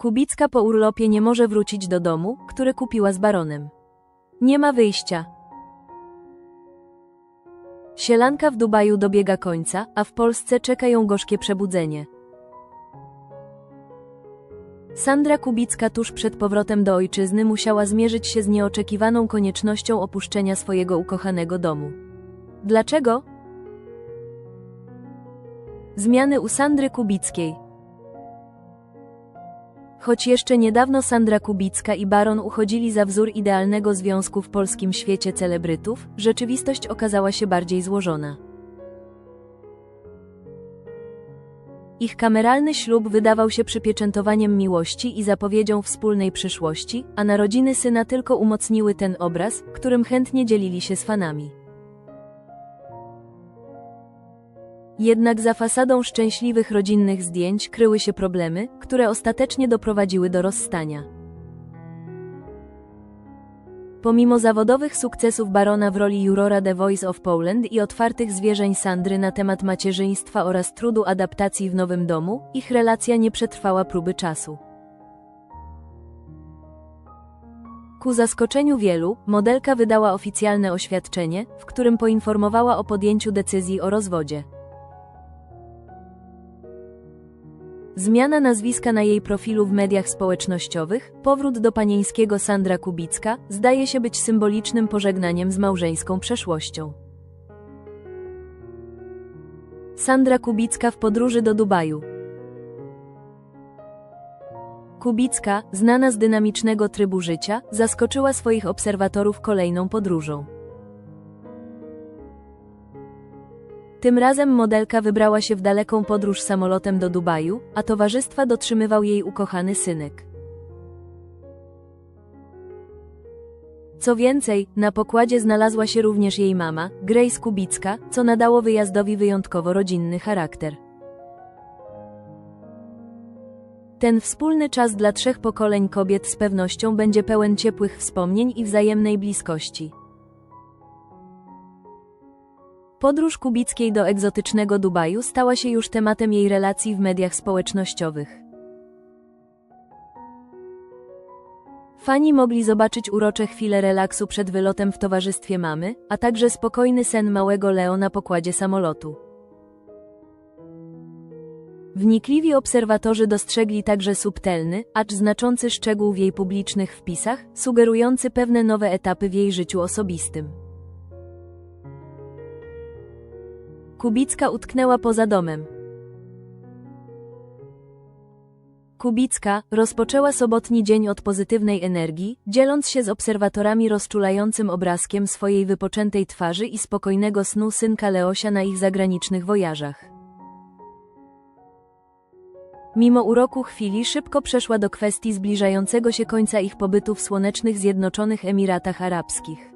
Kubicka po urlopie nie może wrócić do domu, który kupiła z baronem. Nie ma wyjścia. Sielanka w Dubaju dobiega końca, a w Polsce czeka ją gorzkie przebudzenie. Sandra Kubicka tuż przed powrotem do ojczyzny musiała zmierzyć się z nieoczekiwaną koniecznością opuszczenia swojego ukochanego domu. Dlaczego? Zmiany u Sandry Kubickiej. Choć jeszcze niedawno Sandra Kubicka i Baron uchodzili za wzór idealnego związku w polskim świecie celebrytów, rzeczywistość okazała się bardziej złożona. Ich kameralny ślub wydawał się przypieczętowaniem miłości i zapowiedzią wspólnej przyszłości, a narodziny syna tylko umocniły ten obraz, którym chętnie dzielili się z fanami. Jednak za fasadą szczęśliwych rodzinnych zdjęć kryły się problemy, które ostatecznie doprowadziły do rozstania. Pomimo zawodowych sukcesów Barona w roli jurora The Voice of Poland i otwartych zwierzeń Sandry na temat macierzyństwa oraz trudu adaptacji w nowym domu, ich relacja nie przetrwała próby czasu. Ku zaskoczeniu wielu, modelka wydała oficjalne oświadczenie, w którym poinformowała o podjęciu decyzji o rozwodzie. Zmiana nazwiska na jej profilu w mediach społecznościowych, powrót do panieńskiego Sandra Kubicka, zdaje się być symbolicznym pożegnaniem z małżeńską przeszłością. Sandra Kubicka w podróży do Dubaju. Kubicka, znana z dynamicznego trybu życia, zaskoczyła swoich obserwatorów kolejną podróżą. Tym razem modelka wybrała się w daleką podróż samolotem do Dubaju, a towarzystwa dotrzymywał jej ukochany synek. Co więcej, na pokładzie znalazła się również jej mama, Grace Kubicka, co nadało wyjazdowi wyjątkowo rodzinny charakter. Ten wspólny czas dla trzech pokoleń kobiet z pewnością będzie pełen ciepłych wspomnień i wzajemnej bliskości. Podróż Kubickiej do egzotycznego Dubaju stała się już tematem jej relacji w mediach społecznościowych. Fani mogli zobaczyć urocze chwile relaksu przed wylotem w towarzystwie mamy, a także spokojny sen małego Leo na pokładzie samolotu. Wnikliwi obserwatorzy dostrzegli także subtelny, acz znaczący szczegół w jej publicznych wpisach, sugerujący pewne nowe etapy w jej życiu osobistym. Kubicka utknęła poza domem. Kubicka rozpoczęła sobotni dzień od pozytywnej energii, dzieląc się z obserwatorami rozczulającym obrazkiem swojej wypoczętej twarzy i spokojnego snu synka Leosia na ich zagranicznych wojażach. Mimo uroku chwili szybko przeszła do kwestii zbliżającego się końca ich pobytu w słonecznych Zjednoczonych Emiratach Arabskich.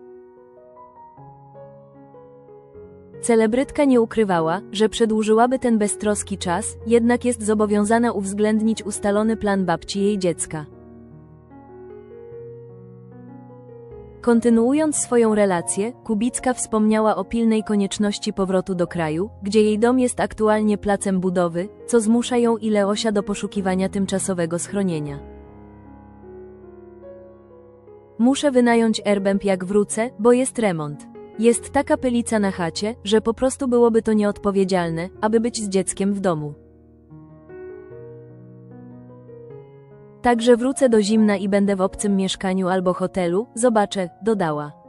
Celebrytka nie ukrywała, że przedłużyłaby ten beztroski czas, jednak jest zobowiązana uwzględnić ustalony plan babci jej dziecka. Kontynuując swoją relację, Kubicka wspomniała o pilnej konieczności powrotu do kraju, gdzie jej dom jest aktualnie placem budowy, co zmusza ją i Leosia do poszukiwania tymczasowego schronienia. Muszę wynająć Airbnb jak wrócę, bo jest remont. Jest taka pylica na chacie, że po prostu byłoby to nieodpowiedzialne, aby być z dzieckiem w domu. Także wrócę do zimna i będę w obcym mieszkaniu albo hotelu, zobaczę, dodała.